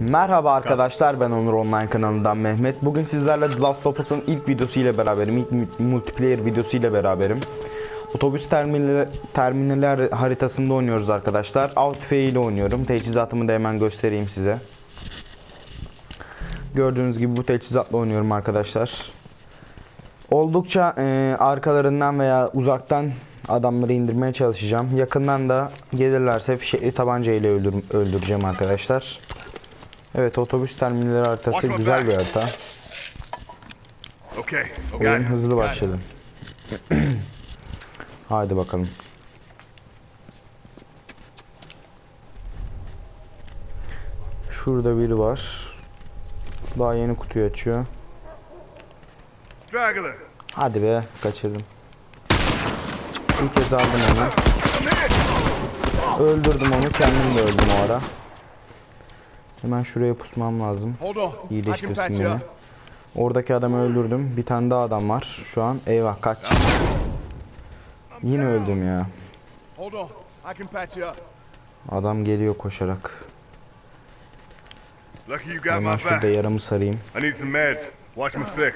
Merhaba arkadaşlar ben Onur Online kanalından Mehmet. Bugün sizlerle The Last of Us'ın ilk videosu ile beraberim. İlk mu- multiplayer videosu ile beraberim. Otobüs terminali, terminaller haritasında oynuyoruz arkadaşlar. Outfit ile oynuyorum. Teçhizatımı da hemen göstereyim size. Gördüğünüz gibi bu teçhizatla oynuyorum arkadaşlar. Oldukça e, arkalarından veya uzaktan adamları indirmeye çalışacağım. Yakından da gelirlerse fişekli tabanca ile öldür- öldüreceğim arkadaşlar. Evet otobüs terminali haritası güzel bir harita. Okay. Oyun hızlı Got it. başladı. Haydi bakalım. Şurada biri var. Daha yeni kutuyu açıyor. Hadi be kaçırdım. Bir kez aldım onu. Öldürdüm onu kendim de öldüm o ara. Hemen şuraya pusmam lazım. Hold on. I can İyileştirsin patch beni. Oradaki adamı öldürdüm. Bir tane daha adam var. Şu an eyvah kaç. Yine öldüm ya. Hold on. I can patch you up. Adam geliyor koşarak. Hemen şurada yaramı sarayım. I need some meds. Watch my six.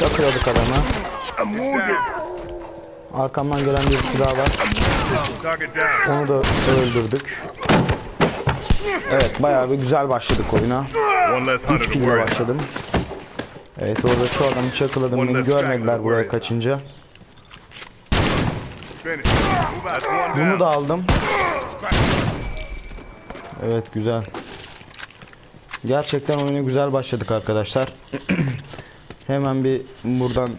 Çakıyorduk adama. Arkamdan gelen bir daha var. Onu da öldürdük. Evet bayağı bir güzel başladık oyuna. One less hunter 3 to kill worry. başladım. Evet orada şu adamı çakıladım. Beni görmediler buraya kaçınca. Bunu da aldım. Evet güzel. Gerçekten oyuna güzel başladık arkadaşlar. Hemen bir buradan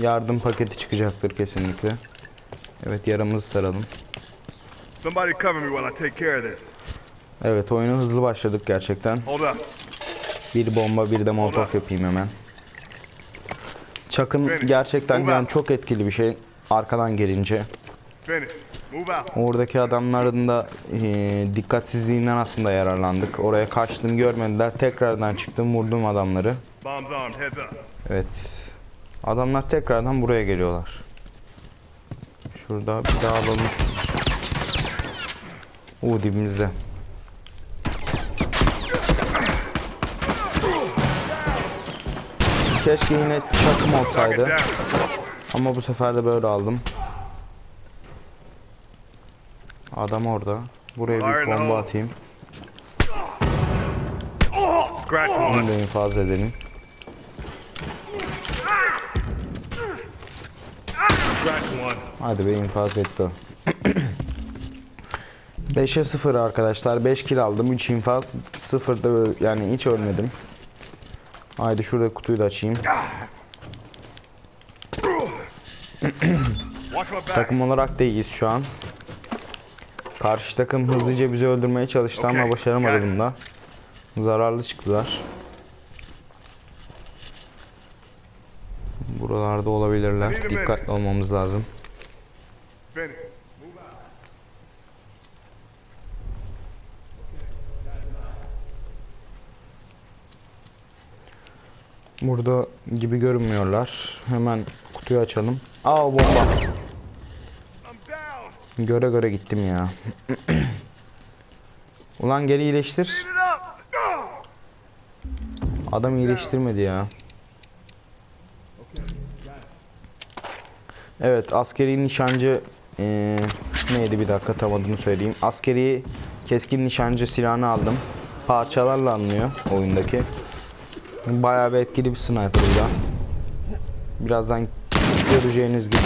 yardım paketi çıkacaktır kesinlikle. Evet yaramızı saralım. Somebody cover me while I take care of this. Evet oyuna hızlı başladık gerçekten. Hold up. Bir bomba bir de molotof yapayım hemen. Çakın gerçekten yani çok etkili bir şey. Arkadan gelince. Oradaki adamların da eee, dikkatsizliğinden aslında yararlandık. Oraya kaçtım görmediler. Tekrardan çıktım vurdum adamları. Evet. Adamlar tekrardan buraya geliyorlar. Şurada bir daha alalım. Uuu dibimizde. Keşke yine çakım olsaydı. Ama bu sefer de böyle aldım. Adam orada. Buraya bir bomba atayım. Onu da infaz edelim. Scratch one. Hadi be infaz etti o. 5'e 0 arkadaşlar. 5 kill aldım. 3 infaz. 0 da ö- yani hiç ölmedim. Haydi şurada kutuyu da açayım. Takım olarak da iyiyiz şu an. Karşı takım hızlıca bizi öldürmeye çalıştı ama başaramadı bunda. Zararlı çıktılar. Olabilirler. Dikkatli olmamız lazım. Burada gibi görünmüyorlar. Hemen kutuyu açalım. Aa bomba. Göre göre gittim ya. Ulan geri iyileştir. Adam iyileştirmedi ya. Evet askeri nişancı eee, neydi bir dakika tam adını söyleyeyim. Askeri keskin nişancı silahını aldım. Parçalarla alınıyor oyundaki. Bayağı bir etkili bir sniper bu da. Birazdan göreceğiniz gibi.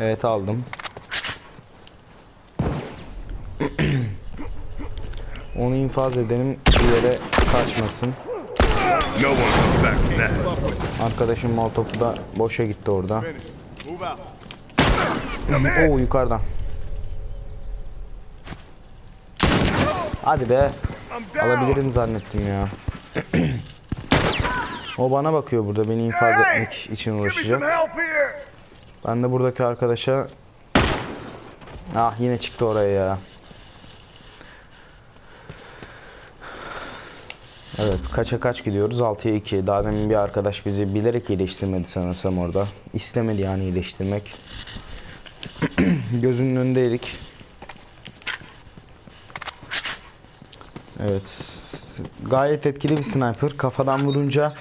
Evet aldım. Onu infaz edelim bir yere kaçmasın. Arkadaşım molotofu da boşa gitti orada. Oo yukarıdan. Hadi be. Alabilirim zannettim ya. o bana bakıyor burada beni infaz etmek için uğraşacak. Ben de buradaki arkadaşa Ah yine çıktı oraya ya. Evet kaça kaç gidiyoruz 6'ya 2 Daha demin bir arkadaş bizi bilerek iyileştirmedi sanırsam orada İstemedi yani iyileştirmek Gözünün önündeydik. Evet. Gayet etkili bir sniper. Kafadan vurunca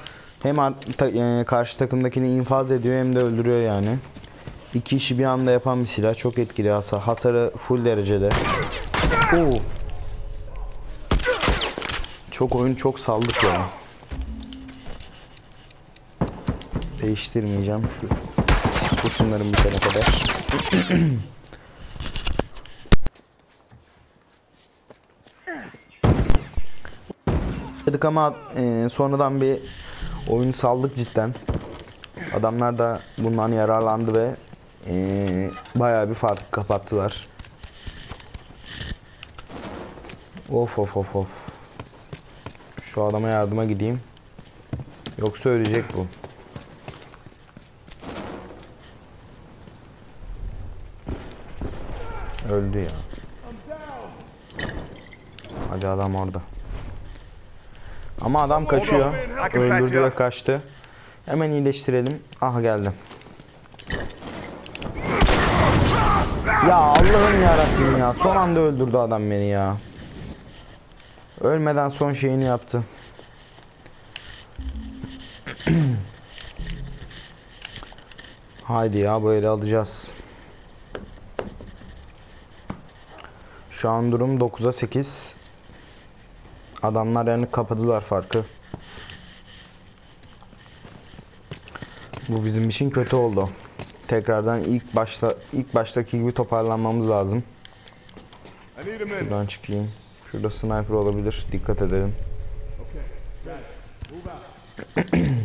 hem ta- e, karşı takımdakini infaz ediyor hem de öldürüyor yani. İki işi bir anda yapan bir silah. Çok etkili hasar. Hasarı full derecede. Oo. Çok oyun çok saldık ya. Değiştirmeyeceğim şu kurşunların bitene kadar. Dedik ama e, sonradan bir oyun saldık cidden. Adamlar da bundan yararlandı ve e, bayağı bir fark kapattılar. Of of of of. Şu adama yardıma gideyim. Yoksa ölecek bu. Öldü ya. Hadi adam orada. Ama adam kaçıyor. Öldürdü ve kaçtı. Hemen iyileştirelim. Aha geldim. Ya Allah'ım yarabbim ya. Son anda öldürdü adam beni ya. Ölmeden son şeyini yaptı. Haydi ya böyle alacağız. Şu an durum 9'a 8. Adamlar yani kapadılar farkı. Bu bizim için kötü oldu. Tekrardan ilk başta ilk baştaki gibi toparlanmamız lazım. Şuradan çıkayım. Şurada sniper olabilir. Dikkat edelim.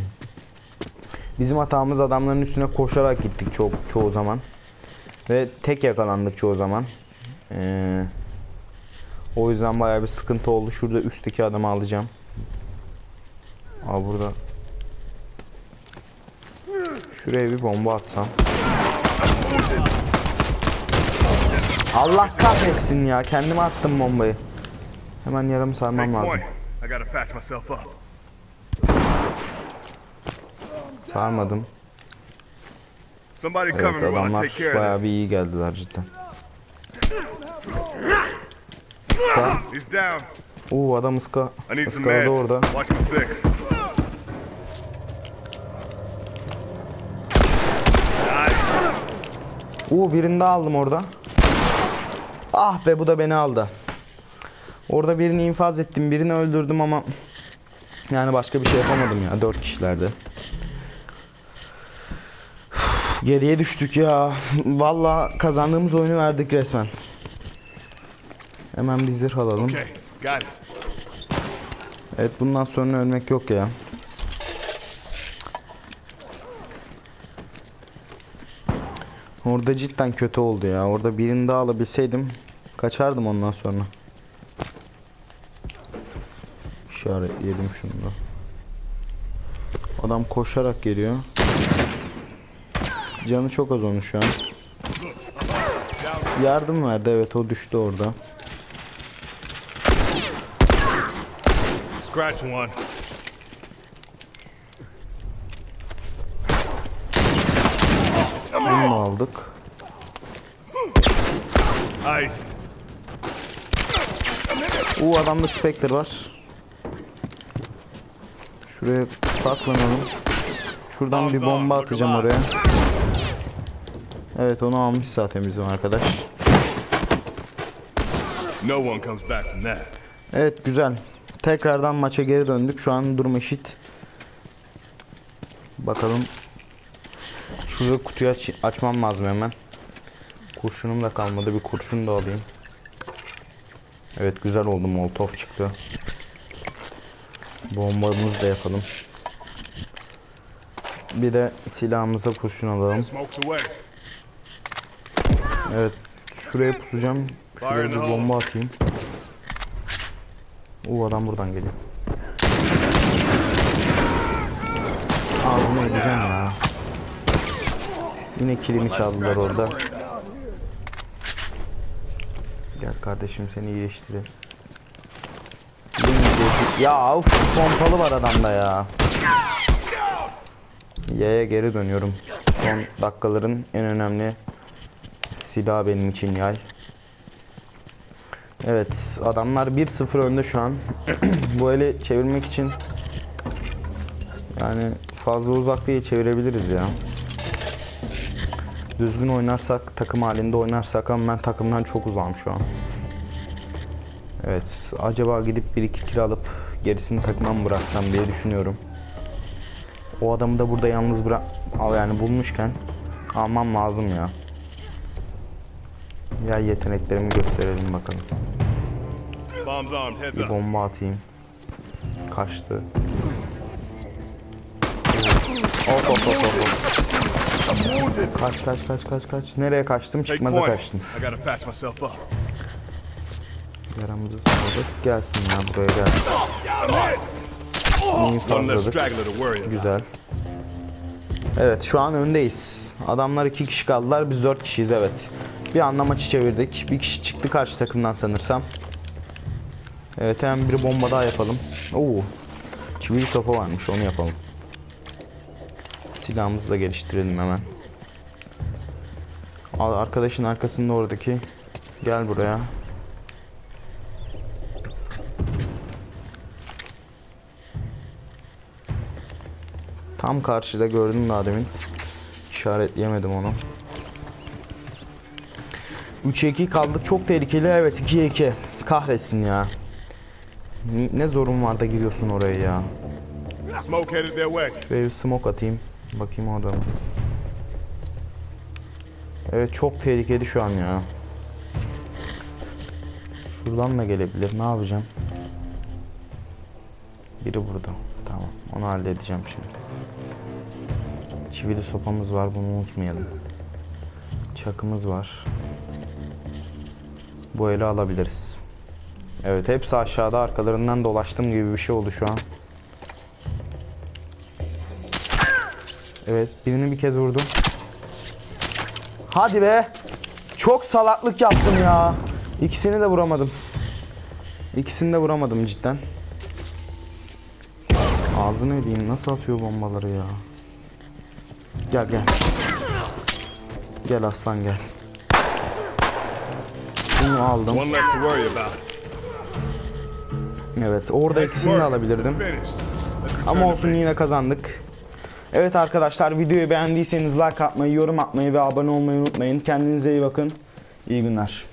Bizim hatamız adamların üstüne koşarak gittik çok çoğu zaman. Ve tek yakalandık çoğu zaman. Ee, o yüzden bayağı bir sıkıntı oldu. Şurada üstteki adamı alacağım. Aa burada. Şuraya bir bomba atsam. Allah kahretsin ya. Kendime attım bombayı. Hemen yarım sarmam lazım. Sarmadım. Evet adamlar bayağı bir iyi geldiler cidden. Iska. Uuu adam ıska. I need some Iska meds. da orada. Uuu birini daha aldım orada. Ah be bu da beni aldı. Orada birini infaz ettim. Birini öldürdüm ama yani başka bir şey yapamadım ya. Dört kişilerdi. Üf, Geriye düştük ya. Valla kazandığımız oyunu verdik resmen. Hemen bir zırh alalım. Evet bundan sonra ölmek yok ya. Orada cidden kötü oldu ya. Orada birini daha alabilseydim kaçardım ondan sonra. İşaretleyelim şunu da. Adam koşarak geliyor. Canı çok az onun şu an. Yardım verdi evet o düştü orada. Scratch one. Bunu aldık? Iced. U adamda Spectre var. Şuraya saklanalım. Şuradan bir bomba atacağım oraya. Evet onu almış zaten bizim arkadaş. Evet güzel. Tekrardan maça geri döndük. Şu an durum eşit. Bakalım. Şurada kutuyu aç açmam lazım hemen. Kurşunum da kalmadı. Bir kurşun da alayım. Evet güzel oldu. Molotov çıktı. Bombamızı da yapalım. Bir de silahımıza kurşun alalım. Evet. Şuraya pusacağım. Şuraya bir bomba atayım. U adam buradan geliyor. Ağzını edeceğim ya. Yine kilimi çaldılar orada. Gel kardeşim seni iyileştirelim. Ya uf pompalı var adamda ya. Y'ye geri dönüyorum. Son dakikaların en önemli Silah benim için yay. Evet adamlar 1-0 önde şu an. Bu eli çevirmek için yani fazla uzak değil çevirebiliriz ya. Düzgün oynarsak, takım halinde oynarsak ama ben takımdan çok uzağım şu an. Evet, acaba gidip 1-2 kill alıp gerisini takıma mı bıraksam diye düşünüyorum. O adamı da burada yalnız bırak al yani bulmuşken almam lazım ya. Ya yeteneklerimi gösterelim bakalım. Bir bomba atayım. Kaçtı. Hop hop hop hop. Kaç kaç kaç kaç kaç. Nereye kaçtım? Çıkmaza kaçtım. Yaramızı sağladık. Gelsin ya buraya gel. İyi fazladık. Güzel. Evet şu an öndeyiz. Adamlar iki kişi kaldılar. Biz dört kişiyiz evet. Bir anda maçı çevirdik. Bir kişi çıktı karşı takımdan sanırsam. Evet hemen bir bomba daha yapalım. Oo. Çivili sopa varmış onu yapalım. Silahımızı da geliştirelim hemen. Arkadaşın arkasında oradaki. Gel buraya. Tam karşıda gördüm daha demin. İşaretleyemedim onu. 3'e 2 kaldık. Çok tehlikeli. Evet 2'ye 2. Kahretsin ya. Ne zorun var da giriyorsun oraya ya. Şuraya bir smoke atayım. Bakayım orada mı? Evet çok tehlikeli şu an ya. Şuradan da gelebilir. Ne yapacağım? Biri burada. Tamam. Onu halledeceğim şimdi. Çivili sopamız var. Bunu unutmayalım. Çakımız var. Bu eli alabiliriz. Evet hepsi aşağıda arkalarından dolaştım gibi bir şey oldu şu an. Evet birini bir kez vurdum. Hadi be. Çok salaklık yaptım ya. İkisini de vuramadım. İkisini de vuramadım cidden. Ağzını edeyim nasıl atıyor bombaları ya. Gel gel. Gel aslan gel. Bunu aldım. Evet orada ikisini de alabilirdim. Ama olsun yine kazandık. Evet arkadaşlar videoyu beğendiyseniz like atmayı, yorum atmayı ve abone olmayı unutmayın. Kendinize iyi bakın. İyi günler.